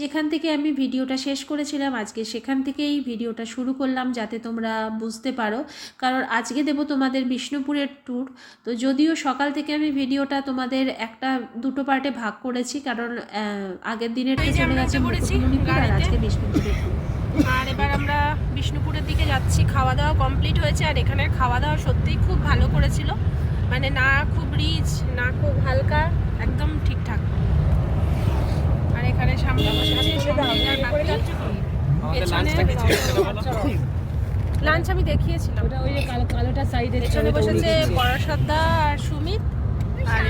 যেখান থেকে আমি ভিডিওটা শেষ করেছিলাম আজকে সেখান থেকেই ভিডিওটা শুরু করলাম যাতে তোমরা বুঝতে পারো। কারণ আজকে দেব তোমাদের বিষ্ণুপুরের ট্যুর তো যদিও সকাল থেকে আমি ভিডিওটা তোমাদের একটা দুটো পার্টে ভাগ করেছি কারণ আগের দিনের চলে গেছে আর আজকে বিষ্ণুপুরের ট্যুর আর এবার আমরা বিষ্ণুপুরের দিকে যাচ্ছি খাওয়া দাওয়া কমপ্লিট হয়েছে আর এখানের খাওয়া দাওয়া সত্যিই খুব ভালো করেছিল। মানে না খুব রিচ না খুব হালকা একদম ঠিকঠাক আর এখানে সামনে বসে আছে সমীরা কাকি। পেছনে লাঞ্চ আমি দেখিয়েছিলাম। ওটা ওই যে কালো কালোটা সাইডে পেছনে বসেছে পরাশদ্দা আর সুমিত আর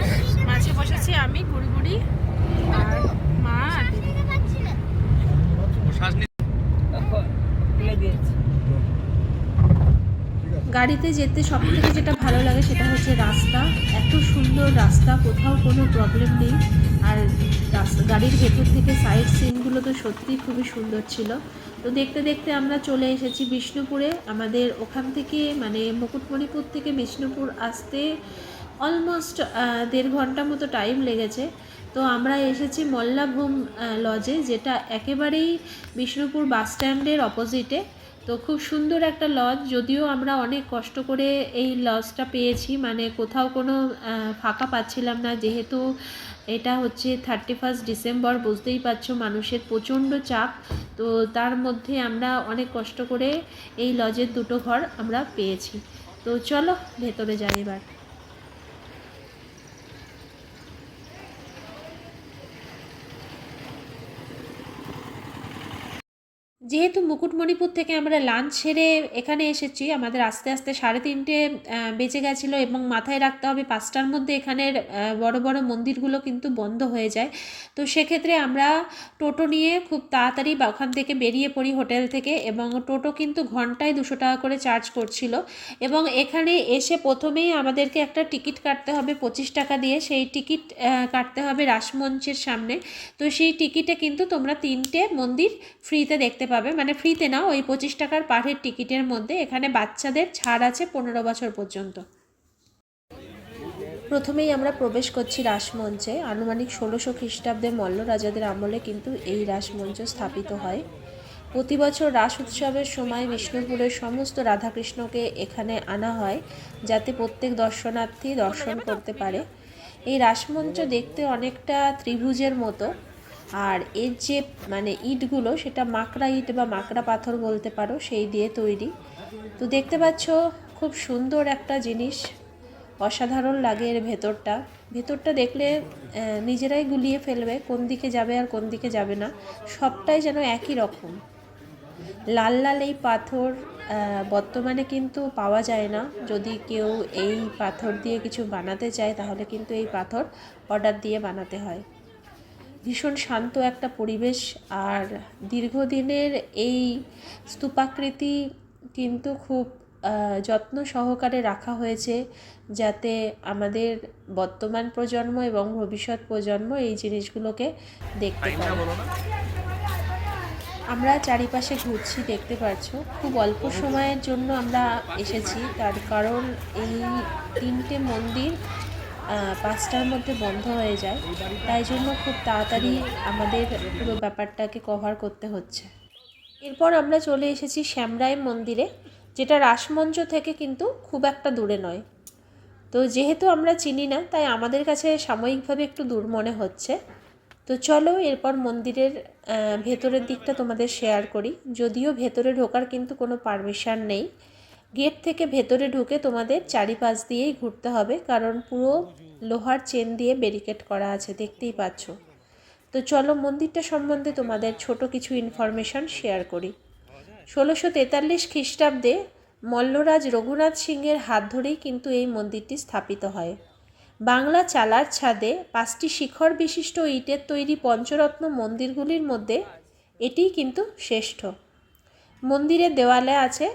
মাঝে বসেছি আমি গুড়ি গুড়ি আর মা আর গাড়িতে যেতে সব থেকে যেটা ভালো লাগে সেটা হচ্ছে রাস্তা। এত সুন্দর রাস্তা কোথাও কোনো প্রবলেম নেই। আর গাড়ির ভেতর থেকে সাইড সিনগুলো তো সত্যিই খুবই সুন্দর ছিল। তো দেখতে দেখতে আমরা চলে এসেছি বিষ্ণুপুরে। আমাদের ওখান থেকে মানে মুকুটমণিপুর থেকে বিষ্ণুপুর আসতে অলমোস্ট দেড় ঘণ্টা মতো টাইম লেগেছে। তো আমরা এসেছি মল্লাভূম লজে যেটা একেবারেই বিষ্ণুপুর বাস স্ট্যান্ডের অপোজিটে তো খুব সুন্দর একটা লজ, যদিও আমরা অনেক কষ্ট করে এই লজটা পেয়েছি মানে কোথাও কোনো ফাঁকা পাচ্ছিলাম না। যেহেতু এটা হচ্ছে থার্টি ফার্স্ট ডিসেম্বর বুঝতেই পারছ মানুষের প্রচণ্ড চাপ। তো তার মধ্যে আমরা অনেক কষ্ট করে এই লজের দুটো ঘর আমরা পেয়েছি। তো চলো ভেতরে যাই এবার। যেহেতু মুকুটমণিপুর থেকে আমরা লাঞ্চ সেরে এখানে এসেছি, আমাদের আস্তে আস্তে সাড়ে তিনটে বেজে গেছিল এবং মাথায় রাখতে হবে পাঁচটার মধ্যে এখানের বড় বড় মন্দিরগুলো কিন্তু বন্ধ হয়ে যায়। তো সেক্ষেত্রে আমরা টোটো নিয়ে খুব তাড়াতাড়ি বা ওখান থেকে বেরিয়ে পড়ি হোটেল থেকে এবং টোটো কিন্তু ঘন্টায় দুশো টাকা করে চার্জ করছিল এবং এখানে এসে প্রথমেই আমাদেরকে একটা টিকিট কাটতে হবে পঁচিশ টাকা দিয়ে, সেই টিকিট কাটতে হবে রাসমঞ্চের সামনে। তো সেই টিকিটে কিন্তু তোমরা তিনটে মন্দির ফ্রিতে দেখতে পাবে। মানে ফ্রিতে না ওই পঁচিশ টাকার পার টিকিটের মধ্যে। এখানে বাচ্চাদের ছাড় আছে পনেরো বছর পর্যন্ত। প্রথমেই আমরা প্রবেশ করছি রাসমঞ্চে। আনুমানিক ষোলোশো খ্রিস্টাব্দে মল্ল রাজাদের আমলে কিন্তু এই রাসমঞ্চ স্থাপিত হয়। প্রতি বছর রাস উৎসবের সময় বিষ্ণুপুরের সমস্ত রাধাকৃষ্ণকে এখানে আনা হয়, যাতে প্রত্যেক দর্শনার্থী দর্শন করতে পারে। এই রাসমঞ্চ দেখতে অনেকটা ত্রিভুজের মতো। আর এর যে মানে ইটগুলো, সেটা মাকড়া ইট বা মাকড়া পাথর বলতে পারো, সেই দিয়ে তৈরি। তো দেখতে পাচ্ছ, খুব সুন্দর একটা জিনিস। অসাধারণ লাগে এর ভেতরটা। ভেতরটা দেখলে নিজেরাই গুলিয়ে ফেলবে, কোন দিকে যাবে আর কোন দিকে যাবে না। সবটাই যেন একই রকম। লাল লাল এই পাথর বর্তমানে কিন্তু পাওয়া যায় না। যদি কেউ এই পাথর দিয়ে কিছু বানাতে চায়, তাহলে কিন্তু এই পাথর অর্ডার দিয়ে বানাতে হয়। ভীষণ শান্ত একটা পরিবেশ আর দীর্ঘদিনের এই স্তূপাকৃতি কিন্তু খুব যত্ন সহকারে রাখা হয়েছে যাতে আমাদের বর্তমান প্রজন্ম এবং ভবিষ্যৎ প্রজন্ম এই জিনিসগুলোকে দেখতে পারে। আমরা চারিপাশে ঘুরছি দেখতে পাচ্ছ। খুব অল্প সময়ের জন্য আমরা এসেছি তার কারণ এই তিনটে মন্দির পাঁচটার মধ্যে বন্ধ হয়ে যায়। তাই জন্য খুব তাড়াতাড়ি আমাদের পুরো ব্যাপারটাকে কভার করতে হচ্ছে। এরপর আমরা চলে এসেছি শ্যামরাই মন্দিরে, যেটা রাসমঞ্চ থেকে কিন্তু খুব একটা দূরে নয়। তো যেহেতু আমরা চিনি না, তাই আমাদের কাছে সাময়িকভাবে একটু দূর মনে হচ্ছে। তো চলো এরপর মন্দিরের ভেতরের দিকটা তোমাদের শেয়ার করি। যদিও ভেতরে ঢোকার কিন্তু কোনো পারমিশন নেই। গেট থেকে ভেতরে ঢুকে তোমাদের চারিপাশ দিয়েই ঘুরতে হবে, কারণ পুরো লোহার চেন দিয়ে ব্যারিকেড করা আছে, দেখতেই পাচ্ছ। তো চলো মন্দিরটা সম্বন্ধে তোমাদের ছোট কিছু ইনফরমেশন শেয়ার করি। ষোলোশো তেতাল্লিশ খ্রিস্টাব্দে মল্লরাজ রঘুনাথ সিংয়ের হাত ধরেই কিন্তু এই মন্দিরটি স্থাপিত হয়। বাংলা চালার ছাদে পাঁচটি শিখর বিশিষ্ট ইটের তৈরি পঞ্চরত্ন মন্দিরগুলির মধ্যে এটিই কিন্তু শ্রেষ্ঠ। মন্দিরের দেওয়ালে আছে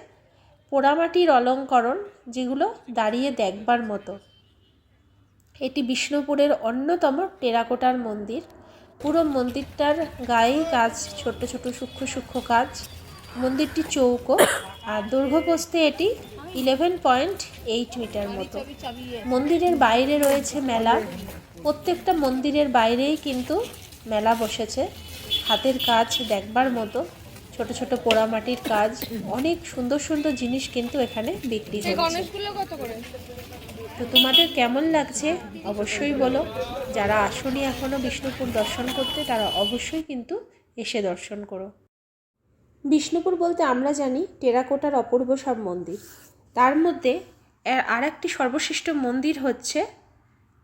পোড়ামাটির অলঙ্করণ যেগুলো দাঁড়িয়ে দেখবার মতো। এটি বিষ্ণুপুরের অন্যতম টেরাকোটার মন্দির। পুরো মন্দিরটার গায়ে কাজ ছোট ছোট সূক্ষ্ম সূক্ষ্ম কাজ মন্দিরটি চৌকো আর দৈর্ঘ্যপ্রস্থে এটি ইলেভেন পয়েন্ট এইট মিটার মতো। মন্দিরের বাইরে রয়েছে মেলা। প্রত্যেকটা মন্দিরের বাইরেই কিন্তু মেলা বসেছে। হাতের কাজ দেখবার মতো। ছোট ছোট পোড়ামাটির কাজ অনেক সুন্দর সুন্দর জিনিস কিন্তু এখানে বিক্রি হচ্ছে। তো তোমাদের কেমন লাগছে অবশ্যই বলো। যারা আসনি এখনও বিষ্ণুপুর দর্শন করতে তারা অবশ্যই কিন্তু এসে দর্শন করো। বিষ্ণুপুর বলতে আমরা জানি টেরাকোটার অপূর্ব সব মন্দির। তার মধ্যে আর একটি সর্বশ্রেষ্ঠ মন্দির হচ্ছে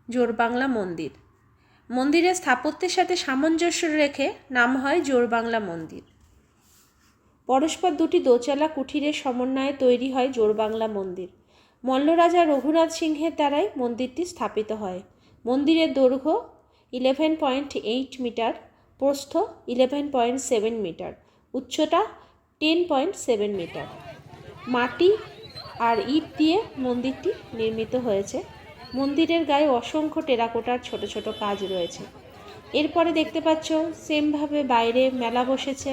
জোরবাংলা মন্দির। মন্দিরের স্থাপত্যের সাথে সামঞ্জস্য রেখে নাম হয় জোরবাংলা মন্দির। পরস্পর দুটি দোচালা কুঠিরের সমন্বয়ে তৈরি হয় জোরবাংলা মন্দির। মল্লরাজা রঘুনাথ সিংহের দ্বারাই মন্দিরটি স্থাপিত হয়। মন্দিরের দৈর্ঘ্য ইলেভেন পয়েন্ট এইট মিটার, প্রস্থ ইলেভেন পয়েন্ট সেভেন মিটার, উচ্চতা টেন পয়েন্ট সেভেন মিটার। মাটি আর ইট দিয়ে মন্দিরটি নির্মিত হয়েছে। মন্দিরের গায়ে অসংখ্য টেরাকোটার ছোট ছোট কাজ রয়েছে। এরপরে দেখতে পাচ্ছ সেমভাবে বাইরে মেলা বসেছে।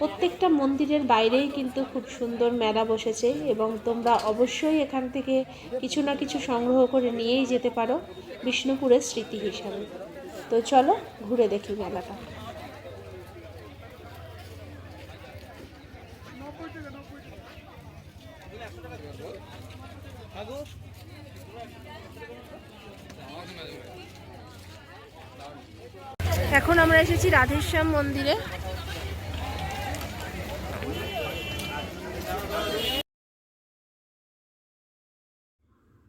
প্রত্যেকটা মন্দিরের বাইরেই কিন্তু খুব সুন্দর মেলা বসেছে এবং তোমরা অবশ্যই এখান থেকে কিছু না কিছু সংগ্রহ করে নিয়েই যেতে পারো বিষ্ণুপুরের স্মৃতি হিসাবে। তো চলো, ঘুরে দেখি মেলাটা। এখন আমরা এসেছি রাধেশ্যাম মন্দিরে।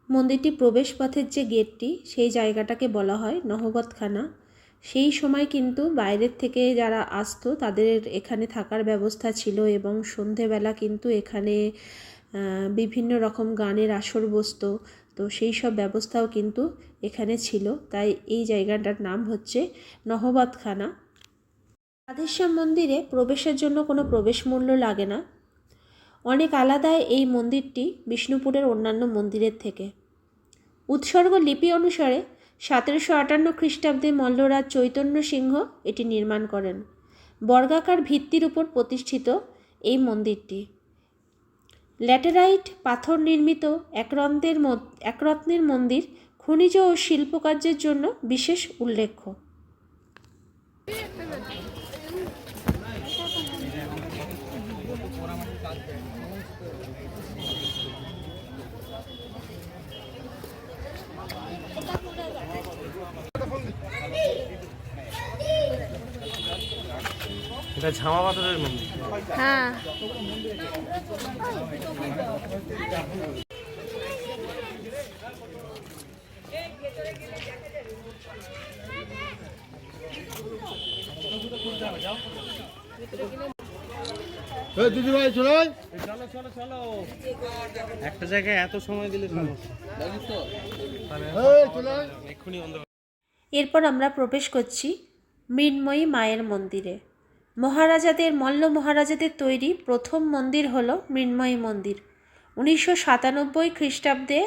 মন্দিরটি প্রবেশপথের যে গেটটি, সেই জায়গাটাকে বলা হয় নহবতখানা। সেই সময় কিন্তু বাইরের থেকে যারা আসতো, তাদের এখানে থাকার ব্যবস্থা ছিল এবং সন্ধেবেলা কিন্তু এখানে বিভিন্ন রকম গানের আসর বসতো। তো সেই সব ব্যবস্থাও কিন্তু এখানে ছিল। তাই এই জায়গাটার নাম হচ্ছে নহবতখানা রাধেশ্যাম মন্দিরে প্রবেশের জন্য কোনো প্রবেশ মূল্য লাগে না। অনেক আলাদা এই মন্দিরটি বিষ্ণুপুরের অন্যান্য মন্দিরের থেকে। উৎসর্গ লিপি অনুসারে সতেরোশো আটান্ন খ্রিস্টাব্দে মল্লরাজ চৈতন্য সিংহ এটি নির্মাণ করেন। বর্গাকার ভিত্তির উপর প্রতিষ্ঠিত এই মন্দিরটি। ল্যাটেরাইট পাথর নির্মিত একরন্তের মদ- একরত্নের মন্দির খনিজ ও শিল্পকার্যের জন্য বিশেষ উল্লেখ্য। এটা ঝামা পাথরের মন্দির। হ্যাঁ। দিদি ভাই চলে। চলো চলো চলো। একটা জায়গায় এত সময় দিলে। এক্ষুনি এরপর আমরা প্রবেশ করছি মৃন্ময়ী মায়ের মন্দিরে। মহারাজাদের, মল্ল মহারাজাদের তৈরি প্রথম মন্দির হল মৃন্ময়ী মন্দির। উনিশশো সাতানব্বই খ্রিস্টাব্দে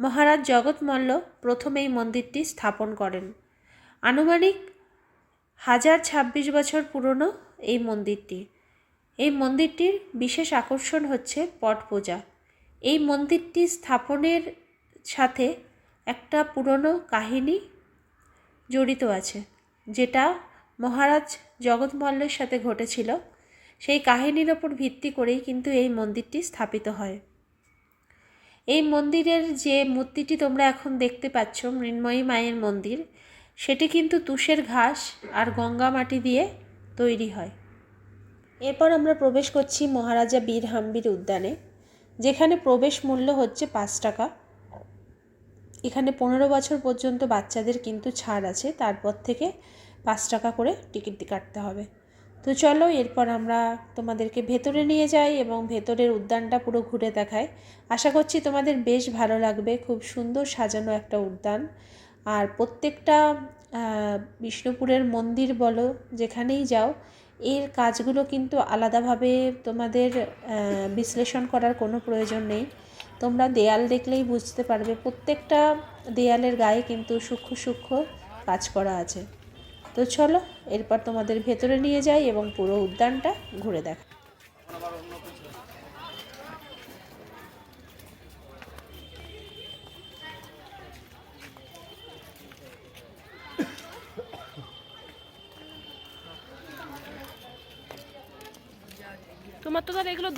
মহারাজ জগৎ মল্ল প্রথম এই মন্দিরটি স্থাপন করেন। আনুমানিক হাজার ছাব্বিশ বছর পুরনো এই মন্দিরটি। এই মন্দিরটির বিশেষ আকর্ষণ হচ্ছে পট পূজা। এই মন্দিরটি স্থাপনের সাথে একটা পুরনো কাহিনী জড়িত আছে, যেটা মহারাজ জগৎমল্লের সাথে ঘটেছিল। সেই কাহিনীর ওপর ভিত্তি করেই কিন্তু এই মন্দিরটি স্থাপিত হয়। এই মন্দিরের যে মূর্তিটি তোমরা এখন দেখতে পাচ্ছ, মৃন্ময়ী মায়ের মন্দির, সেটি কিন্তু তুষের ঘাস আর গঙ্গা মাটি দিয়ে তৈরি হয়। এরপর আমরা প্রবেশ করছি মহারাজা বীর হাম্বির উদ্যানে, যেখানে প্রবেশ মূল্য হচ্ছে পাঁচ টাকা। এখানে পনেরো বছর পর্যন্ত বাচ্চাদের কিন্তু ছাড় আছে। তারপর থেকে পাঁচ টাকা করে টিকিট কাটতে হবে। তো চলো এরপর আমরা তোমাদেরকে ভেতরে নিয়ে যাই এবং ভেতরের উদ্যানটা পুরো ঘুরে দেখাই। আশা করছি তোমাদের বেশ ভালো লাগবে, খুব সুন্দর সাজানো একটা উদ্যান। আর প্রত্যেকটা বিষ্ণুপুরের মন্দির বলো, যেখানেই যাও, এর কাজগুলো কিন্তু আলাদাভাবে তোমাদের বিশ্লেষণ করার কোনো প্রয়োজন নেই। তোমরা দেয়াল দেখলেই বুঝতে পারবে, প্রত্যেকটা দেয়ালের গায়ে কিন্তু সূক্ষ্ম সূক্ষ্ম কাজ করা আছে। তো চলো এরপর তোমাদের ভেতরে নিয়ে যাই এবং পুরো উদ্যানটা ঘুরে দেখ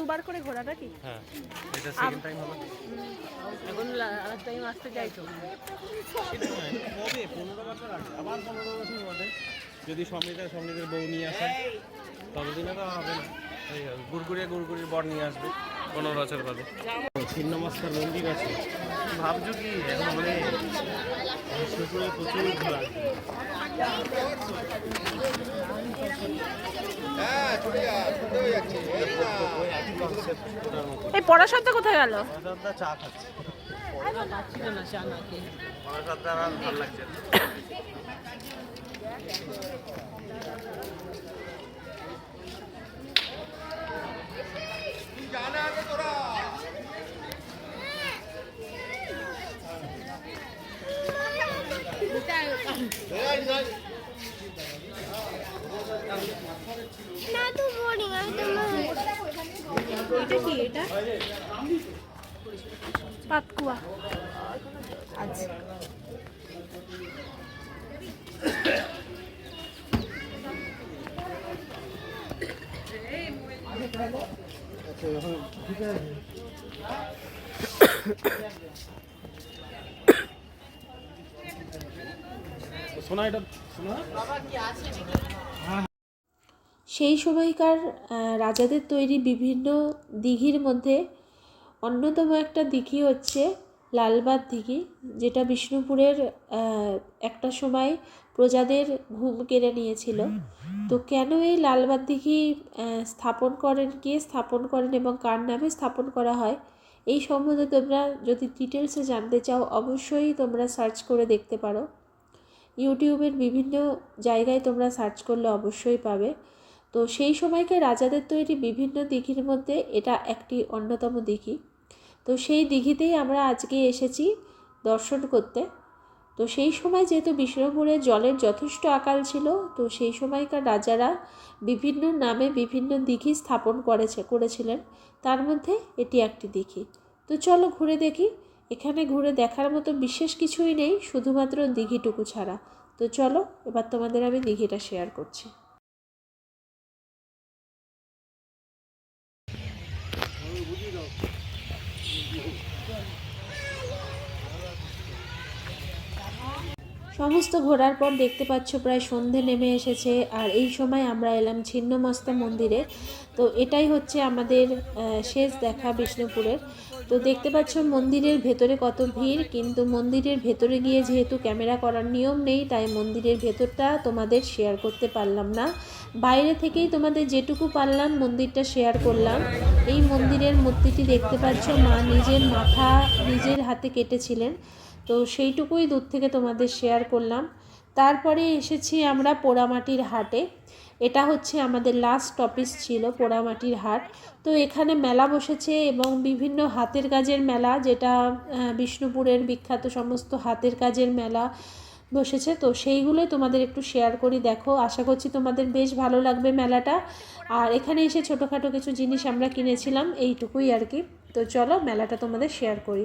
দুবার করে ঘোরা নাকি? হ্যাঁ এটা সেকেন্ড টাইম হবে। এখন আর টাইম আসতে চাইছো? কবে? পনেরো বছর আগে। আবার পনেরো বছর বাদে যদি সমৃদ্ধের সমৃদ্ধের বউ নিয়ে আসে ততদিনে তো হবে না। এই হবে। গুড়গুড়িয়ে গুড়গুড়ির বর নিয়ে আসবে পনেরো বছর বাদে। ছিন্নমস্কার মন্দির আছে। ভাবছ কি? এখন বিষ্ণুপুরে প্রচুর ঘোরা। এই পড়াশোনাটা কোথায় গেল? চা খাচ্ছে। পাচ্ছিল না চা না খেয়ে পরাশরদা আর ভালো লাগছে সেই সময়কার রাজাদের তৈরি বিভিন্ন দিঘির মধ্যে অন্যতম একটা দিঘি হচ্ছে লালবাগ দিঘি, যেটা বিষ্ণুপুরের একটা সময় প্রজাদের ঘুম কেড়ে নিয়েছিল। তো কেন এই লালবাগ দিঘি স্থাপন করেন, কে স্থাপন করেন এবং কার নামে স্থাপন করা হয়? এই সম্বন্ধে তোমরা যদি ডিটেলসে জানতে চাও, অবশ্যই তোমরা সার্চ করে দেখতে পারো। ইউটিউবের বিভিন্ন জায়গায় তোমরা সার্চ করলে অবশ্যই পাবে। তো সেই সময়কে রাজাদের তৈরি বিভিন্ন দিঘির মধ্যে এটা একটি অন্যতম দিঘি। তো সেই দিঘিতেই আমরা আজকে এসেছি দর্শন করতে। তো সেই সময় যেহেতু বিষ্ণুপুরে জলের যথেষ্ট আকাল ছিল, তো সেই সময়কার রাজারা বিভিন্ন নামে বিভিন্ন দিঘি স্থাপন করেছে, করেছিলেন। তার মধ্যে এটি একটি দিঘি। তো চলো ঘুরে দেখি। এখানে ঘুরে দেখার মতো বিশেষ কিছুই নেই, শুধুমাত্র দিঘিটুকু ছাড়া। তো চলো, এবার তোমাদের আমি দিঘিটা শেয়ার করছি। সমস্ত ঘোরার পর দেখতে পাচ্ছ, প্রায় সন্ধে নেমে এসেছে আর এই সময় আমরা এলাম ছিন্নমস্তা মন্দিরে। তো এটাই হচ্ছে আমাদের শেষ দেখা বিষ্ণুপুরের। তো দেখতে পাচ্ছ মন্দিরের ভেতরে কত ভিড়, কিন্তু মন্দিরের ভেতরে গিয়ে যেহেতু ক্যামেরা করার নিয়ম নেই, তাই মন্দিরের ভেতরটা তোমাদের শেয়ার করতে পারলাম না। বাইরে থেকেই তোমাদের যেটুকু পারলাম, মন্দিরটা শেয়ার করলাম। এই মন্দিরের মূর্তিটি দেখতে পাচ্ছ মা নিজের মাথা নিজের হাতে কেটেছিলেন। তো সেইটুকুই দূর থেকে তোমাদের শেয়ার করলাম। তারপরে এসেছি আমরা পোড়ামাটির হাটে। এটা হচ্ছে আমাদের লাস্ট টপিস ছিল পোড়ামাটির হাট। তো এখানে মেলা বসেছে এবং বিভিন্ন হাতের কাজের মেলা, যেটা বিষ্ণুপুরের বিখ্যাত সমস্ত হাতের কাজের মেলা বসেছে। তো সেইগুলোই তোমাদের একটু শেয়ার করি, দেখো। আশা করছি তোমাদের বেশ ভালো লাগবে মেলাটা। আর এখানে এসে ছোটোখাটো কিছু জিনিস আমরা কিনেছিলাম, এইটুকুই আর কি। তো চলো মেলাটা তোমাদের শেয়ার করি।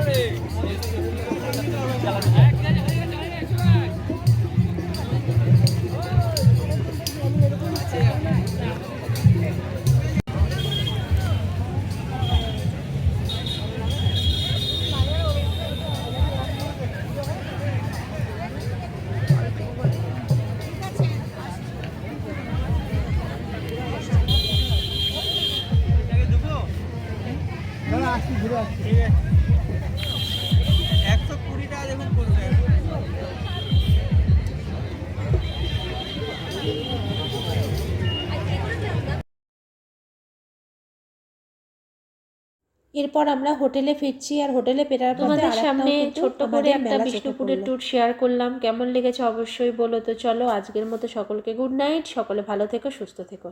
আসছি ঘুরে আসছি একশো কুড়ি টাকা দেখুন পড়বে এরপর আমরা হোটেলে ফিরছি আর হোটেলে ফেরার তোমাদের সামনে ছোট্ট করে একটা বিষ্ণুপুরের ট্যুর শেয়ার করলাম। কেমন লেগেছে অবশ্যই বলো তো। চলো আজকের মতো সকলকে গুড নাইট সকলে ভালো থেকো সুস্থ থেকো।